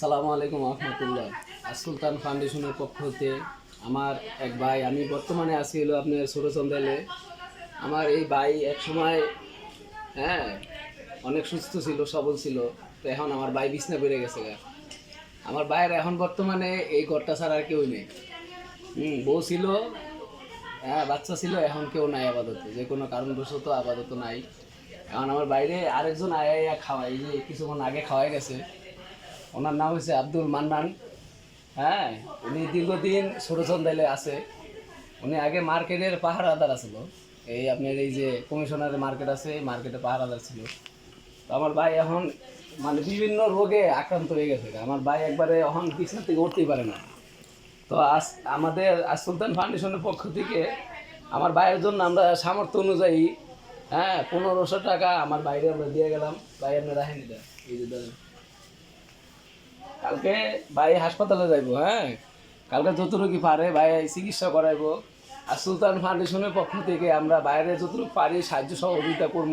সালামু আলাইকুম রহমতুল্লাহ সুলতান ফাউন্ডেশনের পক্ষ হতে আমার এক ভাই, আমি বর্তমানে আছি হলো আপনার সুরচন্দালে আমার এই ভাই এক সময় হ্যাঁ অনেক সুস্থ ছিল, সবল ছিল, তো এখন আমার ভাই বিছনা বেড়ে গেছে গা। আমার ভাইয়ের এখন বর্তমানে এই ঘরটা ছাড়া আর কেউ নেই। হুম, বউ ছিল হ্যাঁ বাচ্চা ছিল, এখন কেউ নাই আপাতত। যে কোনো কারণবশত আপাতত নাই। এখন আমার বাইরে আরেকজন আয়া খাওয়াই যে কিছুক্ষণ আগে খাওয়াই গেছে। ওনার নাম হচ্ছে আব্দুল মান্নান। হ্যাঁ উনি দীর্ঘদিন ষোড়চন্দাইলে আছে। উনি আগে মার্কেটের পাহারাদার ছিল এই আপনার এই যে কমিশনারের মার্কেট আছে, এই মার্কেটে পাহারাদার ছিল। তো আমার ভাই এখন মানে বিভিন্ন রোগে আক্রান্ত হয়ে গেছে। আমার ভাই একবারে এখন বিছনা থেকে উঠতেই পারে না। তো আজ আমাদের আজ সুলতান ফাউন্ডেশনের পক্ষ থেকে আমার ভাইয়ের জন্য আমরা সামর্থ্য অনুযায়ী হ্যাঁ পনেরোশো টাকা। আমার বাইরে আমরা দিয়ে গেলাম। ভাই, আপনি রাখেন এই যে ধরেন। কালকে ভাই হাসপাতালে যাইবো হ্যাঁ? কালকে যতটুকু পারে ভাই চিকিৎসা করাইবো। আর সুলতান ফাউন্ডেশনের পক্ষ থেকে আমরা বাইরে যতটুকু পারি সাহায্য সহযোগিতা করব।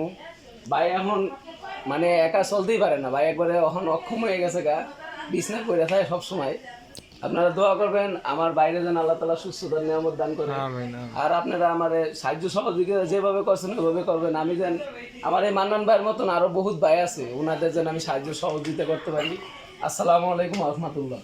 ভাই, এখন মানে একা চলতেই পারে না। ভাই, একবারে এখন অক্ষম হয়ে গেছে গা। বিছনা করে থাকে সবসময়। আপনারা দোয়া করবেন আমার বাইরে যেন আল্লাহ তালা সুস্থতার নিয়ামত দান করে। আর আপনারা আমার সাহায্য সহযোগিতা যেভাবে করছেন ওইভাবে করবেন। আমি যেন আমার এই মান্নান ভাইয়ের মতন আরও বহুত ভাই আছে ওনাদের যেন আমি সাহায্য সহযোগিতা করতে পারি। আসসালামু আলাইকুম রহমতুল্লাহ।